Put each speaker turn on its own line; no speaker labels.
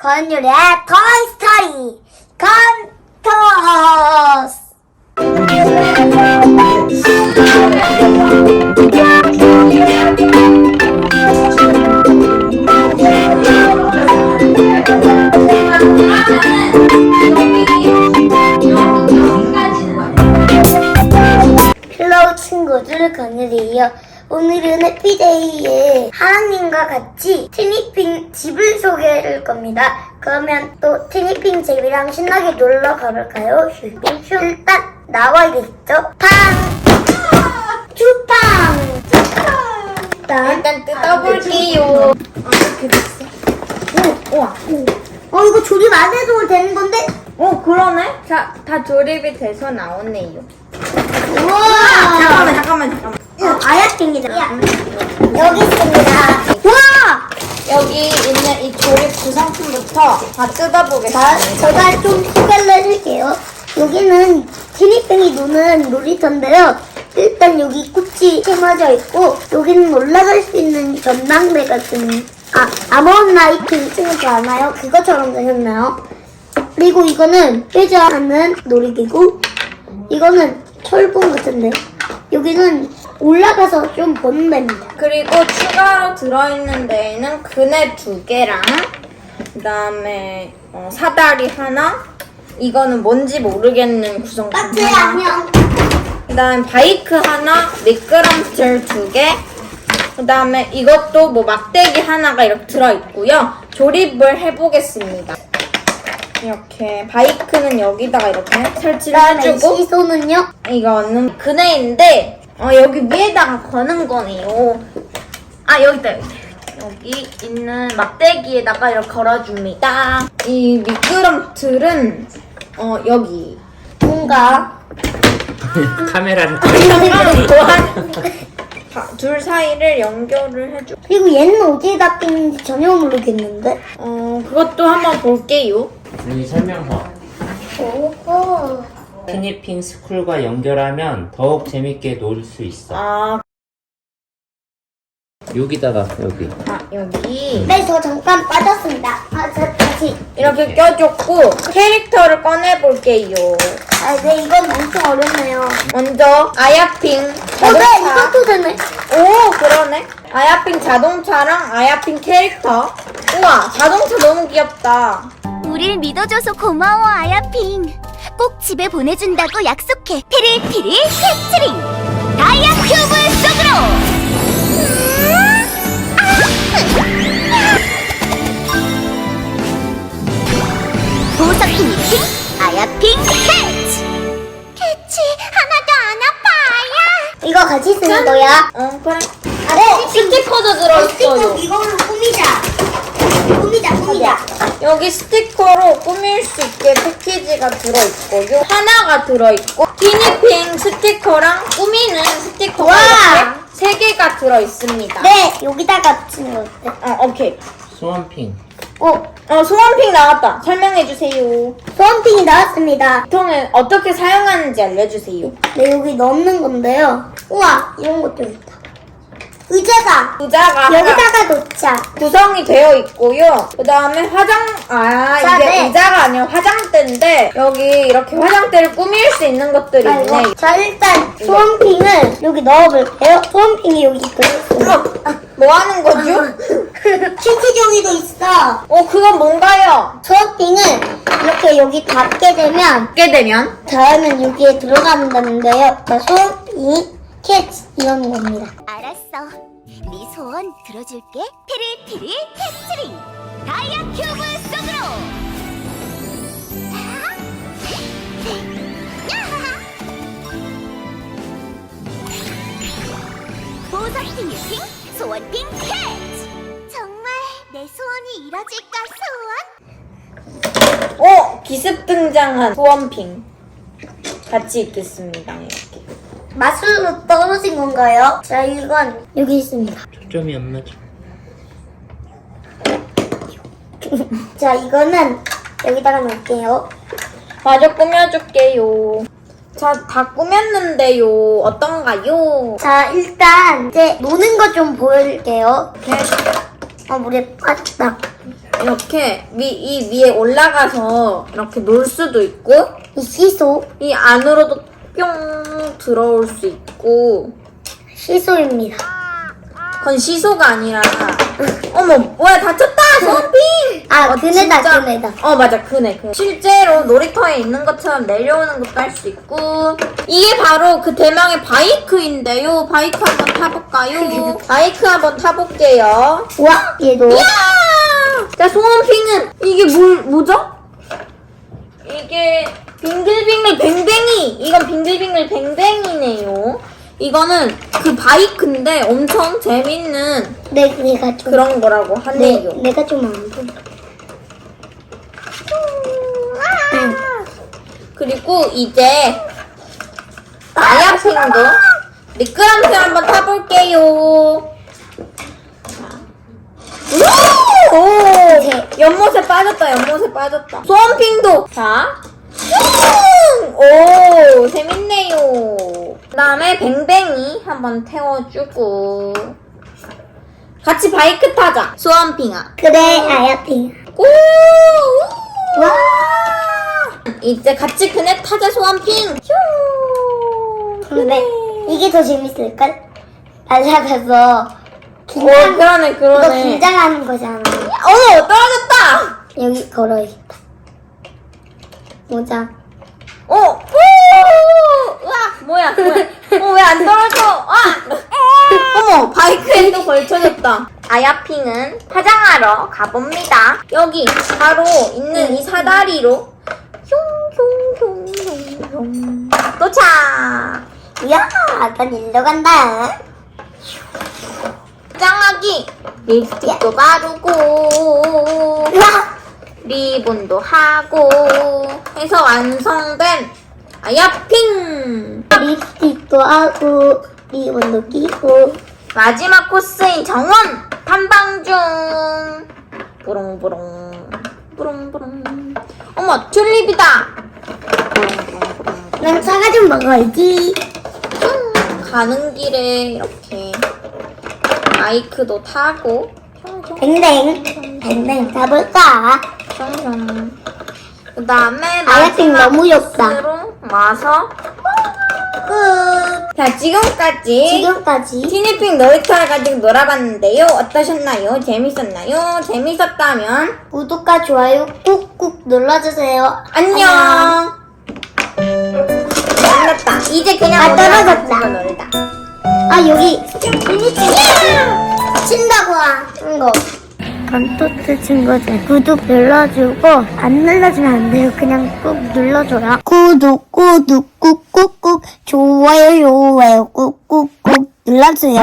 건율의 토이스토리 컨토스. 헬로우 친구들. 건율이에요. 오늘은 해피데이에 하나님과 같이 티니핑 집을 소개할 겁니다. 그러면 또 티니핑 집이랑 신나게 놀러 가볼까요? 일단 나와야겠죠? 팡! 쭈팡! 일단,
일단 뜯어볼게요. 이렇게 됐어. 오, 우와.
어 이거 조립 안 해도 되는 건데?
오, 그러네. 자, 다 조립이 돼서 나오네요.
우와!
잠깐만, 잠깐만, 잠깐만.
어, 아야팅이다. 여기 있습니다. 와!
여기 있는 이 조립 구성품부터 다
자,
뜯어보겠습니다.
제가 좀 소개를 해줄게요. 여기는 티니팽이 노는 놀이터인데요. 일단 여기 꽃이 심어져 있고, 여기는 올라갈 수 있는 전망대 같은, 아, 아몬 라이트 2층에서 아나요? 그것처럼 생겼나요? 그리고 이거는 회전하는 놀이기구. 이거는 철봉 같은데. 여기는 올라가서 좀 보는 데입니다.
그리고 추가로 들어있는 데에는 그네 두 개랑 그다음에 어, 사다리 하나. 이거는 뭔지 모르겠는 구성품
마트
하나.
안녕.
그다음 바이크 하나, 미끄럼틀 두 개. 그다음에 이것도 뭐 막대기 하나가 이렇게 들어 있고요. 조립을 해보겠습니다. 이렇게 바이크는 여기다가 이렇게 설치를
그다음에
해주고
시소는요?
이거는 그네인데 어, 여기 위에다가 거는 거네요. 아 여기다 여기다 여기 있는 막대기에다가 이렇게 걸어줍니다. 이 미끄럼틀은 어 여기
뭔가
카메라를
자, 둘 사이를 연결을 해줘.
그리고 얘는 어디에다 끼는지 전혀 모르겠는데.
어 그것도 한번 볼게요.
여기 설명서
오호.
티니핑 스쿨과 연결하면 더욱 재밌게 놀 수 있어
아,
여기다가 여기
아 여기
네, 저 잠깐 빠졌습니다. 아, 저 다시.
이렇게 껴줬고 캐릭터를 꺼내 볼게요.
아, 네, 이건 엄청 어렵네요.
먼저 아야핑
어, 네,
자동차.
이것도 되네.
오 그러네 아야핑 자동차랑 아야핑 캐릭터 우와 자동차 너무 귀엽다
우릴 믿어줘서 고마워 아야핑 꼭 집에 보내준다고 약속해 피리피리 캐치링 다이아 큐브 속으로 보석 피니핑 아야핑 캐치 캐치 하나도 안 아파
이거 같이 쓰는 거야.
어 그래
아, 네.
스티커도
스티커
들어있어요
이걸로 꾸미자. 꾸미자, 꾸미자.
여기 스티커로 꾸밀 수 있게 패키지가 들어있고 요 하나가 들어있고 티니핑 스티커랑 꾸미는 스티커가
와!
이렇게 세 개가 들어있습니다
네, 여기다가 붙이는 거 어때?
어 오케이
소원핑
어,
어 소원핑 나왔다 설명해주세요
소원핑이 나왔습니다.
보통은 어떻게 사용하는지 알려주세요
네, 여기 넣는 건데요. 우와, 이런 것도 있다. 의자가
의자가
여기다가 놓자.
구성이 되어 있고요. 그 다음에 화장, 아, 이게
네.
의자가 아니라 화장대인데, 여기 이렇게 화장대를 꾸밀 수 있는 것들이 있네.
아이고. 자, 일단 소원핑을 여기 넣어볼게요. 소원핑이 여기 들어있어요.
어, 뭐 하는 거죠?
ชิ้치종이도 있어.
어, 그건 뭔가요?
소원핑을 이렇게 여기 닫게 되면
받게 되면,
다음은 여기에 들어간다는데요. 자, 소원핑 캐치 이런 겁니다.
알았어. 네 소원 들어줄게. 피리피리 캐치링 다이아 큐브 속으로! 보석 피니핑 소원 핑 캐치! 정말 내 소원이 이뤄질까 소원?
어, 기습 등장한 소원핑. 같이 있겠습니다, 이렇게.
마술로 떨어진 건가요? 자, 이건 여기 있습니다.
초점이 안 맞아
자, 이거는 여기다가 놓을게요.
마저 꾸며줄게요. 자, 다 꾸몄는데요. 어떤가요?
자, 일단 이제 노는 거 좀 보여줄게요.
이렇게
어, 물에 빠졌다.
이렇게 위, 이 위에 올라가서 이렇게 놀 수도 있고
이 시소
이 안으로도 뿅 들어올 수 있고
시소입니다.
그건 시소가 아니라 어머 뭐야 다쳤다 소원핑
아 그네다
진짜.
그네다.
어 맞아 그네 그 실제로 놀이터에 있는 것처럼 내려오는 것도 할 수 있고 이게 바로 그 대망의 바이크인데요 바이크 한번 타볼까요? 바이크 한번 타볼게요
와 얘도
이야! 자 소원핑은 이게 뭘 뭐죠? 이게 빙글빙글 뱅뱅이 이건 빙글빙글 뱅뱅이네요 이거는 그 바이크인데 엄청 재밌는
내 내가 좀
그런 거라고
내,
하네요
내가 좀 안 보여. 응.
그리고 이제 아야핑도 미끄럼틀 한번 타볼게요. 자. 오! 연못에 빠졌다, 연못에 빠졌다. 소원핑도! 자. 슝! 오, 재밌네요. 그 다음에 뱅뱅이 한번 태워주고. 같이 바이크 타자, 소원핑아.
그래 아야핑.
오!
와.
이제 같이 그네 타자 소원핑. 슈!
근데 이게 더 재밌을걸? 날아가서
오,
긴장
그러네,
이거
그러네.
긴장하는 거잖아.
어머, 떨어졌다!
여기 걸어야겠다. 모자.
오! 오! 우와, 뭐야, 뭐야. 어, 왜안 떨어져? 아! 어머, 바이크에 또 걸쳐졌다. 아야핑은 화장하러 가봅니다. 여기 바로 있는 이 사다리로 흉흉흉흉흉 도착!
야, 난 일로 간다.
화장하기 립스틱도 바르고
야,
리본도 하고 해서 완성된 아야핑!
립스틱도 하고 리본도 끼고.
마지막 코스인 정원 탐방 중! 부릉부릉 부릉부릉. 어머 튤립이다! 부릉부릉부릉
난 사과 좀 먹어야지.
가는 길에 이렇게 마이크도 타고
댕댕, 댕댕 가볼까?
그 다음에
아야핑 너무 좋다.
코스로 와서 끝. 자 지금까지
지금까지
티니핑 놀이터를 가지고 놀아봤는데요. 어떠셨나요? 재밌었나요? 재밌었다면
구독과 좋아요 꾹꾹 눌러주세요.
안녕. 끝났다. 이제 그냥
아, 떨어졌다.
놀자.
아 여기 친다고 한 거. 건토트 친구들 구독 눌러주고 안 눌러주면 안 돼요. 그냥 꾹 눌러줘라. 구독 구독 꾹꾹꾹 좋아요 좋아요 꾹꾹꾹 눌러주세요.